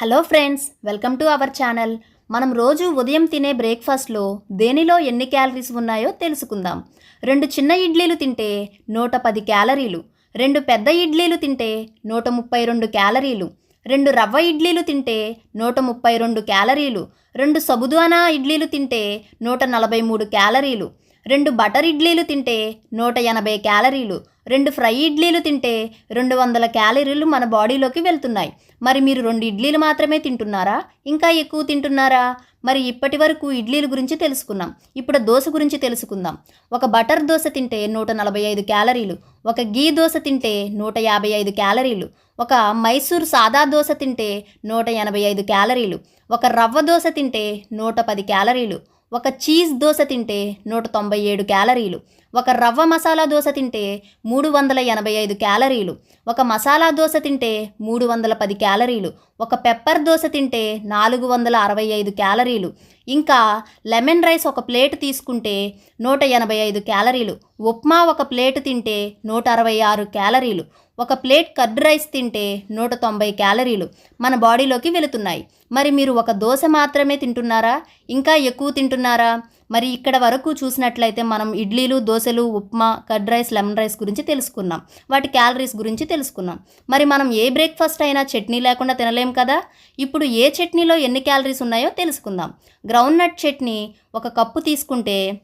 Hello friends welcome to our channel. మనం రోజు ఉదయం తినే బ్రేక్ఫాస్ట్లో దేనిలో ఎన్ని క్యాలరీస్ ఉన్నాయో తెలుసుకుందాం. రెండు చిన్న ఇడ్లీలు తింటే నూట పది క్యాలరీలు రెండు పెద్ద ఇడ్లీలు తింటే నూట ముప్పై రెండు క్యాలరీలు రెండు రవ్వ ఇడ్లీలు తింటే నూట ముప్పై రెండు క్యాలరీలు రెండు సబుదానా ఇడ్లీలు తింటే నూట నలభై మూడు క్యాలరీలు రెండు బటర్ ఇడ్లీలు తింటే నూట ఎనభై క్యాలరీలు రెండు ఫ్రై ఇడ్లీలు తింటే రెండు వందల క్యాలరీలు మన బాడీలోకి వెళ్తున్నాయి. మరి మీరు రెండు ఇడ్లీలు మాత్రమే తింటున్నారా? ఇంకా ఎక్కువ తింటున్నారా? మరి ఇప్పటి వరకు ఇడ్లీల గురించి తెలుసుకున్నాం. ఇప్పుడు దోశ గురించి తెలుసుకుందాం. ఒక బటర్ దోశ తింటే నూట నలభై ఐదు క్యాలరీలు. ఒక గీ దోశ తింటే నూట యాభై ఐదు క్యాలరీలు. ఒక మైసూర్ సాదా దోశ తింటే నూట ఎనభై ఐదు క్యాలరీలు. ఒక రవ్వ దోశ తింటే నూట పది క్యాలరీలు. ఒక చీజ్ దోశ తింటే నూట తొంభై ఏడు క్యాలరీలు. ఒక రవ్వ మసాలా దోశ తింటే మూడు వందల ఎనభై ఐదు క్యాలరీలు. ఒక మసాలా దోశ తింటే మూడు వందల పది క్యాలరీలు. ఒక పెప్పర్ దోశ తింటే నాలుగు వందల అరవై ఐదు క్యాలరీలు. ఇంకా లెమన్ రైస్ ఒక ప్లేట్ తీసుకుంటే నూట ఎనభై ఐదు క్యాలరీలు. ఉప్మా ఒక ప్లేట్ తింటే నూట అరవై ఆరు క్యాలరీలు. ఒక ప్లేట్ కర్డ్ రైస్ తింటే నూట తొంభై క్యాలరీలు. మన బాడీలోకి వెళుతున్నాయి. మరి మీరు ఒక దోశ మాత్రమే తింటున్నారా? ఇంకా ఎక్కువ తింటున్నారా? మరి ఇక్కడ వరకు చూసినట్లయితే మనం ఇడ్లీలు దోశలు upma curd rice lemon rice గురించి తెలుసుకున్నాం. వాటి క్యాలరీస్ గురించి తెలుసుకున్నాం. మరి మనం ఏ బ్రేక్ఫాస్ట్ అయినా చట్నీ లేకుండా తినలేం కదా? ఇప్పుడు ఏ చట్నీలో ఎన్ని క్యాలరీస్ ఉన్నాయో తెలుసుకుందాం. గ్రౌండ్ నట్ చట్నీ ఒక కప్పు తీసుకుంటే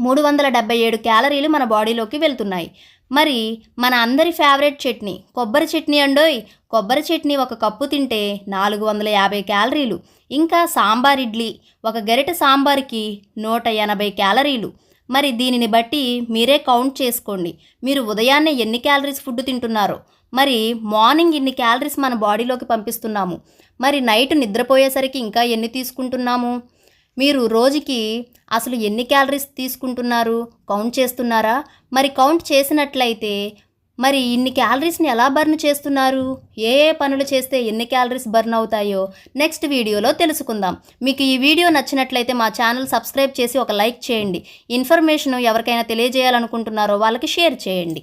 మూడు వందల డెబ్బై ఏడు క్యాలరీలు మన బాడీలోకి వెళ్తున్నాయి. మరి మన అందరి ఫేవరెట్ చట్నీ కొబ్బరి చట్నీ అండోయ్. కొబ్బరి చట్నీ ఒక కప్పు తింటే నాలుగు వందల యాభై క్యాలరీలు. ఇంకా సాంబార్ ఇడ్లీ ఒక గరిట సాంబార్కి నూట ఎనభై క్యాలరీలు. మరి దీనిని బట్టి మీరే కౌంట్ చేసుకోండి. మీరు ఉదయాన్నే ఎన్ని క్యాలరీస్ ఫుడ్ తింటున్నారో. మరి మార్నింగ్ ఇన్ని క్యాలరీస్ మన బాడీలోకి పంపిస్తున్నాము. మరి నైట్ నిద్రపోయేసరికి ఇంకా ఎన్ని తీసుకుంటున్నాము? మీరు రోజుకి అసలు ఎన్ని క్యాలరీస్ తీసుకుంటున్నారు? కౌంట్ చేస్తున్నారా? మరి కౌంట్ చేసినట్లయితే మరి ఇన్ని క్యాలరీస్ని ఎలా బర్న్ చేస్తున్నారు? ఏ ఏ పనులు చేస్తే ఎన్ని క్యాలరీస్ బర్న్ అవుతాయో నెక్స్ట్ వీడియోలో తెలుసుకుందాం. మీకు ఈ వీడియో నచ్చినట్లయితే మా ఛానల్ సబ్స్క్రైబ్ చేసి ఒక లైక్ చేయండి. ఇన్ఫర్మేషన్ ఎవరికైనా తెలియజేయాలనుకుంటున్నారో వాళ్ళకి షేర్ చేయండి.